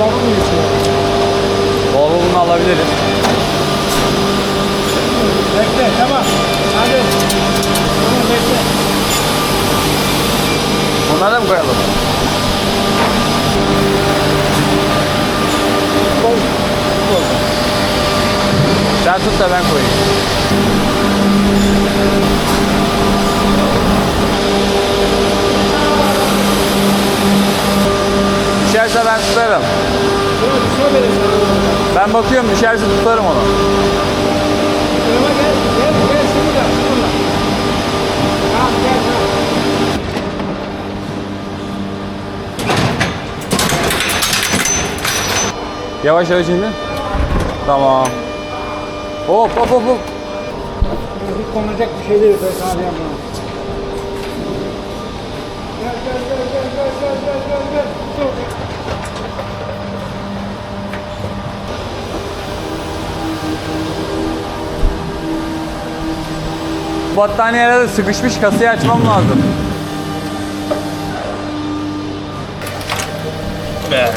Dolabı mı istiyor? Dolabını alabiliriz. Bekle tamam. Hadi. Tamam bekle. Bunları da mı koyalım? Koy. Koy. Sen tut da ben koyayım. Düşerse ben tutarım. Ben bakıyorum düşerse tutarım onu. Yanıma gel. Gel gel şunu da. Şunu da. Tamam gel tamam. Yavaş yavaş indir. Tamam. Hop hop hop hop. Konulacak bir şey değil. Ben sana diyeyim Battaniyelere de sıkışmış kasayı açmam lazım. Be.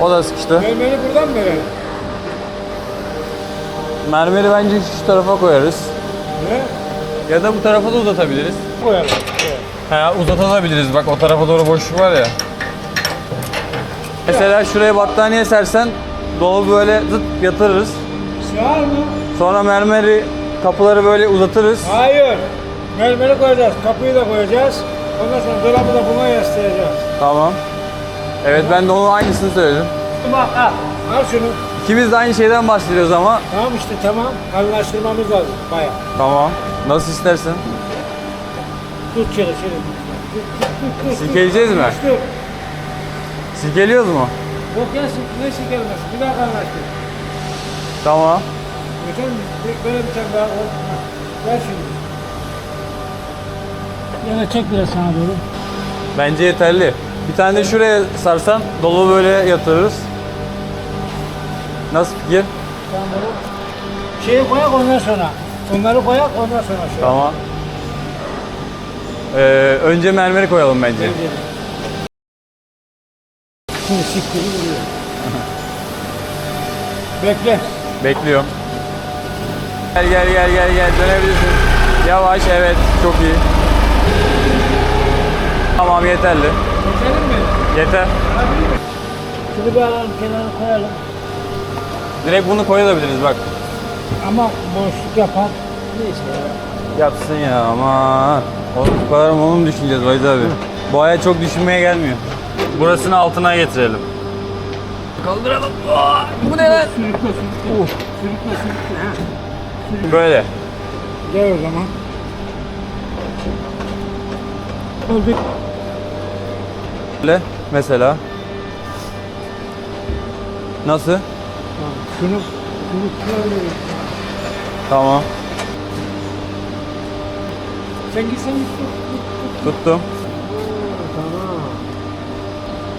O da sıkıştı. Mermeri buradan mı verelim? Mermeri bence şu tarafa koyarız. Ne? Ya da bu tarafa da uzatabiliriz. Koyalım. He uzatabiliriz. Bak o tarafa doğru boşluk var ya. Mesela şuraya battaniye sersen dolabı böyle zıt yatırırız. Sığar mı? Sonra mermeri kapıları böyle uzatırız. Hayır. Mermeri koyacağız. Kapıyı da koyacağız. Ondan sonra dolabı da buna yaslayacağız. Tamam. Evet ben de onun aynısını söyledim. Bak al. Al şunu. İkimiz de aynı şeyden bahsediyoruz ama. Tamam işte tamam. Kalınlaştırmamız lazım. Baya. Tamam. Nasıl istersen. Tut şöyle şöyle. Tut, tut, tut, tut, tut. Silkeleyeceğiz mi? Tut. Silkeliyoruz mu? Yok ya sil- ne silkelmez. Bir daha kalınlaştır. Tamam. Bir- Böyle bir tane daha. Ha, Ver şimdi. Yana çek biraz sana doğru. Bence yeterli. Bir tane de şuraya sarsan dolabı böyle yatırırız. Nasıl fikir? Tamam bunu. Şeyi koyak ondan sonra. Onları koyak ondan sonra şey. Tamam. Ee, önce mermeri koyalım bence. Şimdi siktiri vuruyor. Bekle. Bekliyorum. Gel gel gel gel gel dönebilirsin. Yavaş evet çok iyi. Tamam yeterli. Geçelim mi? Yeter. Şunu bir alalım kenara koyalım. Direkt bunu koyabiliriz bak. Ama boşluk yapan neyse ya. Yapsın ya aman. Oğlum bu kadar mı onu mu düşüneceğiz Vaiz abi? Bu aya çok düşünmeye gelmiyor. Burasını altına getirelim. Kaldıralım. Aa, bu ne lan? Sürükle sürükle. Sürükle sürükle. Ha. Böyle. Gel o zaman. Oldu. Böyle mesela. Nasıl? Tamam. Şunu şunu tutabiliriz. Tamam. Sen git sen git. tut, tut, tut. Tuttum.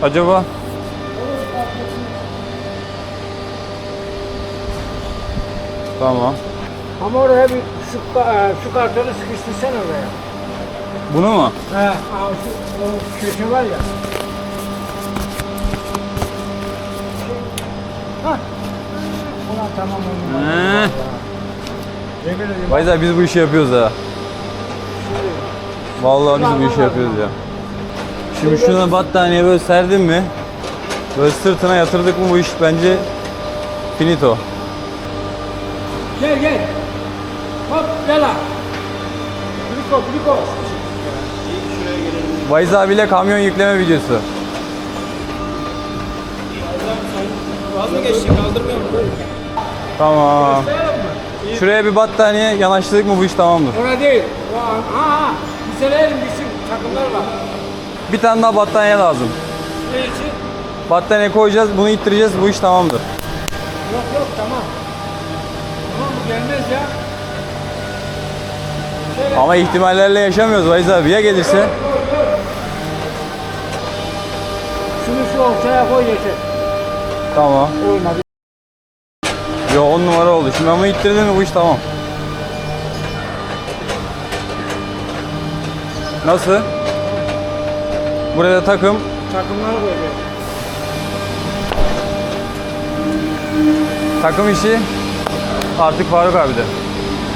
Acaba Tamam. Ama oraya bir şu, e, şu kartonu sıkıştırsan oraya. Bunu mu? He. Aa, şu, o köşe var ya. Hah. Ulan tamam onu. He. Yemin ediyorum. Vaiz abi biz bu işi yapıyoruz ha. Vallahi biz bu işi yapıyoruz ya. Şimdi şuna battaniye böyle serdin mi? Böyle sırtına yatırdık mı bu iş bence finito. Gel gel. Hop gel lan. Bliko bliko. Vaiz abiyle kamyon yükleme videosu. Vaz mı geçti kaldırmıyor mu? Tamam. Şuraya bir battaniye yanaştırdık mı bu iş tamamdır. Orada değil. Aa, aa. Liselerin bizim takımlar var. Bir tane daha battaniye lazım. Ne için? Battaniye koyacağız, bunu ittireceğiz, bu iş tamamdır. Yok yok tamam. Tamam bu gelmez ya. Şöyle. Ama ihtimallerle yaşamıyoruz Vaiz abi. Ya gelirse? Şunu şu ortaya koy yeter. Tamam. Olmadı. Yo on numara oldu. Şimdi ama ittirdin mi bu iş tamam. Nasıl? Buraya takım. Takımları koyuyor. Takım işi artık Faruk abi de.